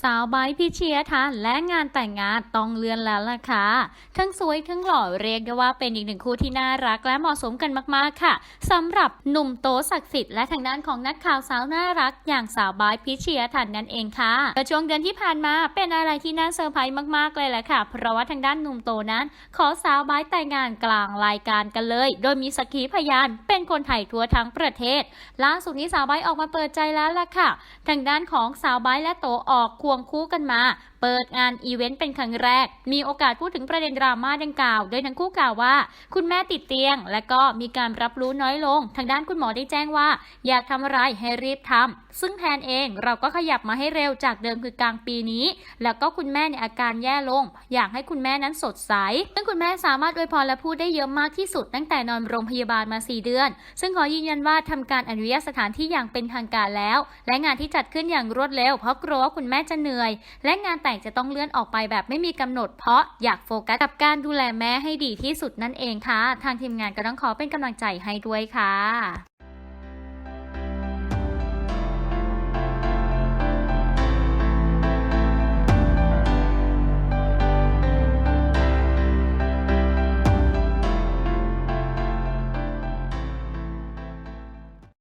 สาวไบพิเชียทันและงานแต่งงานต้องเลื่อนแล้วล่ะค่ะ ทั้งสวยทั้งหล่อเรียกได้ว่าเป็นอีกหนึ่งคู่ที่น่ารักและเหมาะสมกันมากๆค่ะสำหรับหนุ่มโตศักดิ์สิทธิ์และทางด้านของนักข่าวสาวน่ารัก อย่างสาวไบพิเชียทันนั่นเองค่ะแต่ช่วงเดือนที่ผ่านมาเป็นอะไรที่น่าเซอร์ไพรส์มากๆเลยแหละค่ะ เพราะว่าทางด้านหนุ่มโตนั้น ขอสาวไบแต่งงานกลางรายการกันเลย โดยมีสักขีพยาน เป็นคนไทยทั่วทั้งประเทศล่าสุดนี้สาวไบออกมาเปิดใจแล้วล่ะค่ะ ทางด้านของสาวไบและโตออกควงคู่กันมา เปิดงานอีเวนต์เป็นครั้งแรก มีโอกาสพูดถึงประเด็นดราม่าดังกล่าว โดยทั้งคู่กล่าวว่า คุณแม่ติดเตียง และก็มีการรับรู้น้อยลง ทางด้านคุณหมอได้แจ้งว่า อยากทำอะไรให้รีบทำซึ่งแทนเองเราก็ขยับมาให้เร็วจากเดิมคือกลางปีนี้ แล้วก็คุณแม่ในอาการแย่ลง อยากให้คุณแม่นั้นสดใส ซึ่งคุณแม่สามารถอวยพรและพูดได้เยอะมากที่สุด ตั้งแต่นอนโรงพยาบาลมา 4 เดือน ซึ่งขอยืนยันว่าทำการอนุญาตสถานที่อย่างเป็นทางการแล้ว และงานที่จัดขึ้นอย่างรวดเร็วเพราะกลัวว่าคุณแม่จะเหนื่อย และงานแต่งจะต้องเลื่อนออกไปแบบไม่มีกำหนด เพราะอยากโฟกัสกับการดูแลแม่ให้ดีที่สุดนั่นเองค่ะ ทางทีมงานก็ต้องขอเป็นกำลังใจให้ด้วยค่ะ